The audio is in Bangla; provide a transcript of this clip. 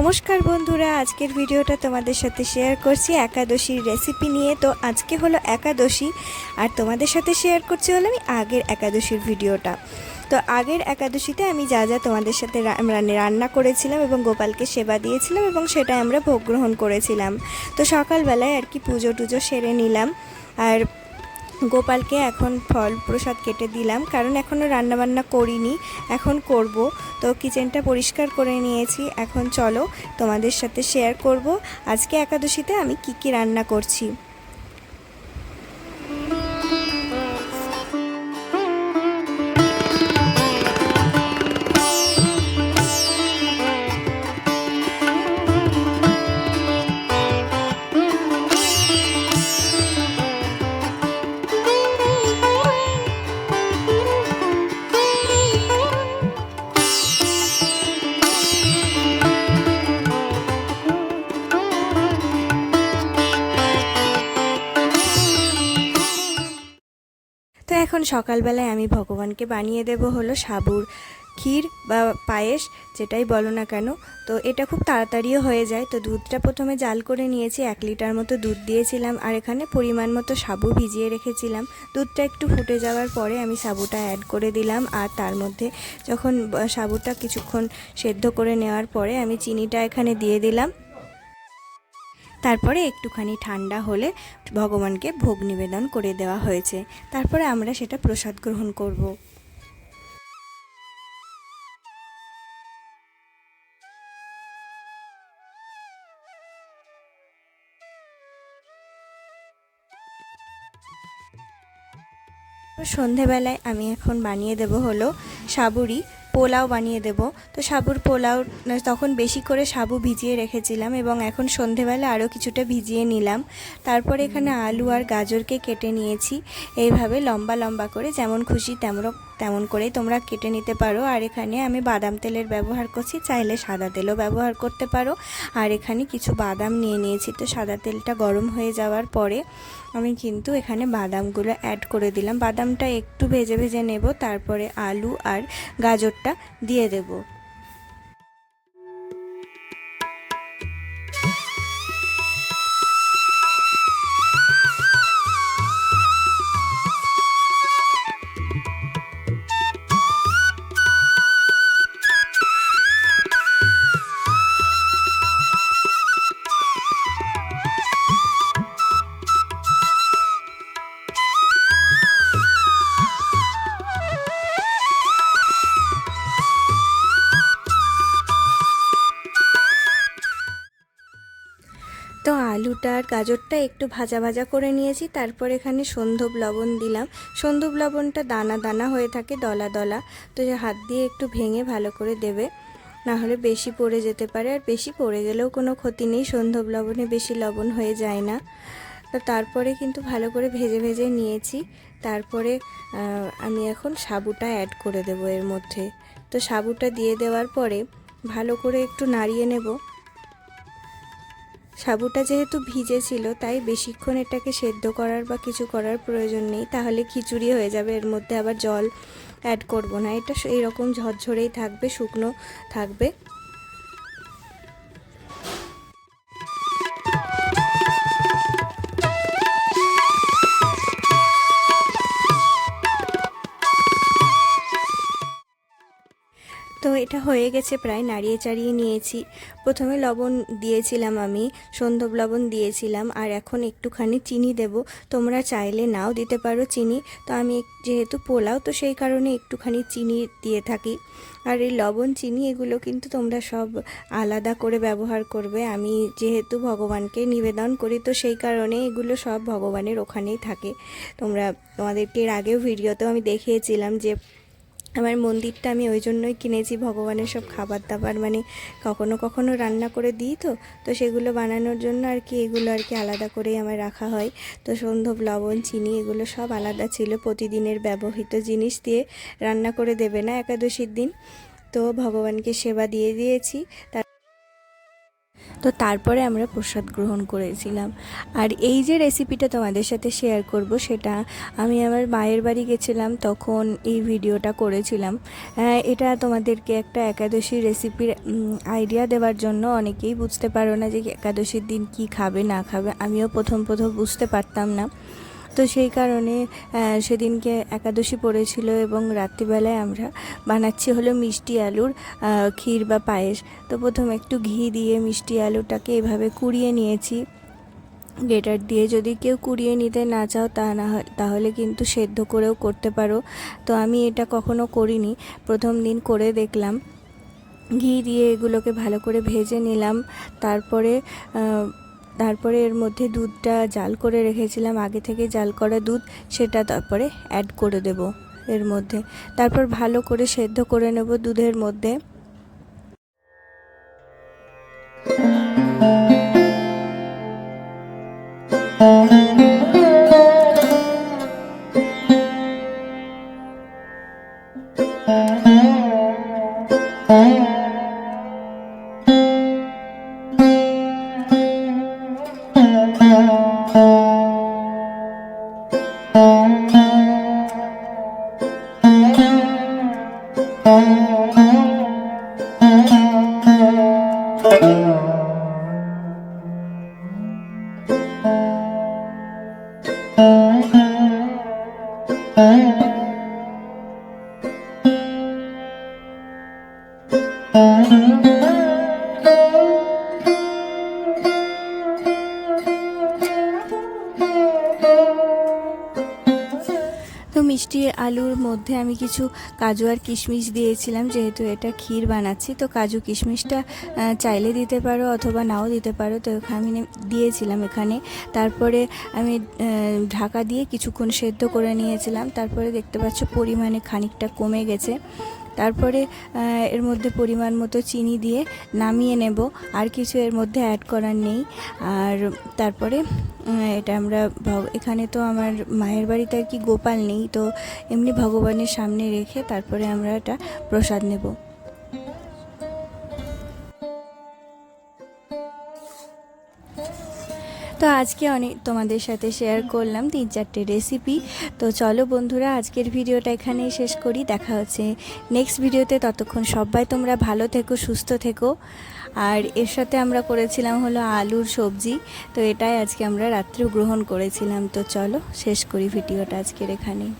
নমস্কার বন্ধুরা, আজকের ভিডিওটা তোমাদের সাথে শেয়ার করছি একাদশীর রেসিপি নিয়ে। তো আজকে হলো একাদশী, আর তোমাদের সাথে শেয়ার করছি হলো আমি আগের একাদশীর ভিডিওটা। তো আগের একাদশীতে আমি যা যা তোমাদের সাথে রান্না করেছিলাম এবং গোপালকে সেবা দিয়েছিলাম এবং সেটা আমরা ভোগ গ্রহণ করেছিলাম। তো সকালবেলায় আর কি পুজো টুজো সেরে নিলাম। আর গোপালকে এখন ফল প্রসাদ কেটে দিলাম, কারণ এখনও রান্নাবান্না করিনি, এখন করব। তো কিচেনটা পরিষ্কার করে নিয়েছি, এখন চলো তোমাদের সাথে শেয়ার করব। আজকে একাদশীতে আমি কি কি রান্না করছি। তো এখন সকালবেলায় আমি ভগবানকে বানিয়ে দেব হলো সাবুর ক্ষীর বা পায়েস, যেটাই বলো না কেন। তো এটা খুব তাড়াতাড়িও হয়ে যায়। তো দুধটা প্রথমে জাল করে নিয়েছি, এক লিটার মতো দুধ দিয়েছিলাম আর এখানে পরিমাণ মতো সাবু ভিজিয়ে রেখেছিলাম। দুধটা একটু ফুটে যাওয়ার পরে আমি সাবুটা অ্যাড করে দিলাম আর তার মধ্যে যখন সাবুটা কিছুক্ষণ সেদ্ধ করে নেওয়ার পরে আমি চিনিটা এখানে দিয়ে দিলাম। তারপরে একটুখানি ঠান্ডা হলে ভগবানকে ভোগ নিবেদন করে দেওয়া হয়েছে। তারপরে আমরা সেটা প্রসাদ গ্রহণ করব। সন্ধেবেলায় আমি এখন বানিয়ে দেব হলো সাবুরি পোলাও বানিয়ে দেব। তো সাবুর পোলাও তখন বেশি করে সাবু ভিজিয়ে রেখেছিলাম এবং এখন সন্ধেবেলা আরও কিছুটা ভিজিয়ে নিলাম। তারপর এখানে আলু আর গাজরকে কেটে নিয়েছি। এইভাবে লম্বা লম্বা করে যেমন খুশি তেমন তেমন করেই তোমরা কেটে নিতে পারো। আর এখানে আমি বাদাম তেলের ব্যবহার করছি, চাইলে সাদা তেলও ব্যবহার করতে পারো। আর এখানে কিছু বাদাম নিয়ে নিয়েছি, তো সাদা তেলটা গরম হয়ে যাওয়ার পরে আমি কিন্তু এখানে বাদামগুলো অ্যাড করে দিলাম। বাদামটা একটু ভেজে ভেজে নেব, তারপরে আলু আর গাজরটা দিয়ে দেবো। আলুটা আর গাজরটা একটু ভাজা ভাজা করে নিয়েছি, তারপর এখানে সন্ধব লবণ দিলাম। সন্ধব লবণটা দানা দানা হয়ে থাকে, দলা দলা। তো হাত দিয়ে একটু ভেঙে ভালো করে দেবে, না হলে বেশি পড়ে যেতে পারে। আর বেশি পড়ে গেলেও কোনো ক্ষতি নেই সন্ধব লবণে বেশি লবণ হয়ে যায় না। তো তারপরে কিন্তু ভালো করে ভেজে ভেজে নিয়েছি। তারপরে আমি এখন সাবুটা অ্যাড করে দেবো এর মধ্যে। তো সাবুটা দিয়ে দেওয়ার পরে ভালো করে একটু নাড়িয়ে নেব। সাবুটা যেহেতু ভিজে ছিল তাই বেশিক্ষণ এটাকে সেদ্ধ করার বা কিছু করার প্রয়োজন নেই। তাহলে খিচুড়ি হয়ে যাবে, এর মধ্যে আবার জল অ্যাড করব না। এটা এইরকম ঝরঝরেই থাকবে, শুকনো থাকবে। তো এটা হয়ে গেছে, প্রায় নাড়িয়ে চাড়িয়ে নিয়েছি। প্রথমে লবণ দিয়েছিলাম আমি সন্ধব লবণ দিয়েছিলাম, আর এখন একটুখানি চিনি দেব। তোমরা চাইলে নাও দিতে পারো চিনি। তো আমি যেহেতু পোলাও, তো সেই কারণে একটুখানি চিনি দিয়ে থাকি। আর এই লবণ, চিনি, এগুলো কিন্তু তোমরা সব আলাদা করে ব্যবহার করবে। আমি যেহেতু ভগবানকে নিবেদন করি, তো সেই কারণে এগুলো সব ভগবানের ওখানেই থাকে। তোমরা তোমাদেরকে এর আগেও ভিডিওতেও আমি দেখিয়েছিলাম যে আমার মন্দিরটা আমি ওই জন্যই কিনেছি ভগবানের সব খাবার দাবার মানে কখনো কখনো রান্না করে দিই তো তো সেগুলো বানানোর জন্য আর কি এগুলো আর কি আলাদা করেই আমার রাখা হয়। তো সন্ধব লবণ, চিনি এগুলো সব আলাদা ছিল, প্রতিদিনের ব্যবহৃত জিনিস দিয়ে রান্না করে দেবে না একাদশীর দিন। তো ভগবানকে সেবা দিয়ে দিয়েছি। তার তো তারপরে আমরা প্রসাদ গ্রহণ করেছিলাম। আর এই যে রেসিপিটা তোমাদের সাথে শেয়ার করব, সেটা আমি আমার মায়ের বাড়ি গেছিলাম, তখন এই ভিডিওটা করেছিলাম। এটা তোমাদেরকে একটা একাদশী রেসিপির আইডিয়া দেওয়ার জন্য। অনেকেই বুঝতে পারো না যে একাদশীর দিন কি খাবে, না খাবে। আমিও প্রথম প্রথম বুঝতে পারতাম না। তো সেই কারণে সেদিনকে একাদশী পড়েছিল এবং রাত্রিবেলায় আমরা বানাচ্ছি হলো মিষ্টি আলুর ক্ষীর বা পায়েস। তো প্রথম একটু ঘি দিয়ে মিষ্টি আলুটাকে এভাবে কুড়িয়ে নিয়েছি। গ্রেটার দিয়ে যদি কেউ কুড়িয়ে নিতে না চাও তা না তাহলে কিন্তু সেদ্ধ করেও করতে পারো। তো আমি এটা কখনো করিনি। প্রথম দিন করে দেখলাম। ঘি দিয়ে এগুলোকে ভালো করে ভেজে নিলাম। তারপরে তারপরে এর মধ্যে দুধটা জাল করে রেখেছিলাম, আগে থেকে জাল করা দুধ, সেটা তারপরে অ্যাড করে দেব এর মধ্যে। তারপর ভালো করে সেদ্ধ করে নেব দুধের মধ্যে। আলুর মধ্যে আমি কিছু কাজু আর কিশমিশ দিয়েছিলাম, যেহেতু এটা ক্ষীর বানাচ্ছি, তো কাজু কিশমিশটা চাইলে দিতে পারো অথবা নাও দিতে পারো, তো আমি দিয়েছিলাম এখানে। তারপরে আমি ঢাকা দিয়ে কিছুক্ষণ সেদ্ধ করে নিয়েছিলাম, তারপরে দেখতে পাচ্ছ পরিমাণে খানিকটা কমে গেছে। তারপরে এর মধ্যে পরিমাণ মতো চিনি দিয়ে নামিয়ে নেব। আর কিছু এর মধ্যে অ্যাড করার নেই। আর তারপরে এটা আমরা এখানে তো আমার মায়ের বাড়িতে আর কি গোপাল নেই। তো এমনি ভগবানের সামনে রেখে তারপরে আমরা এটা প্রসাদ নেব। তো আজকে অনেক তোমাদের সাথে শেয়ার করলাম তিন চারটে রেসিপি তো চলো বন্ধুরা, আজকের ভিডিওটা এখানেই শেষ করি। দেখা হচ্ছে নেক্সট ভিডিওতে ততক্ষণ সবাই তোমরা ভালো থেকো, সুস্থ থেকো। আর এর সাথে আমরা করেছিলাম হলো আলুর সবজি। তো এটাই আজকে আমরা রাত্রেও গ্রহণ করেছিলাম। তো চলো শেষ করি ভিডিওটা আজকের এখানেই।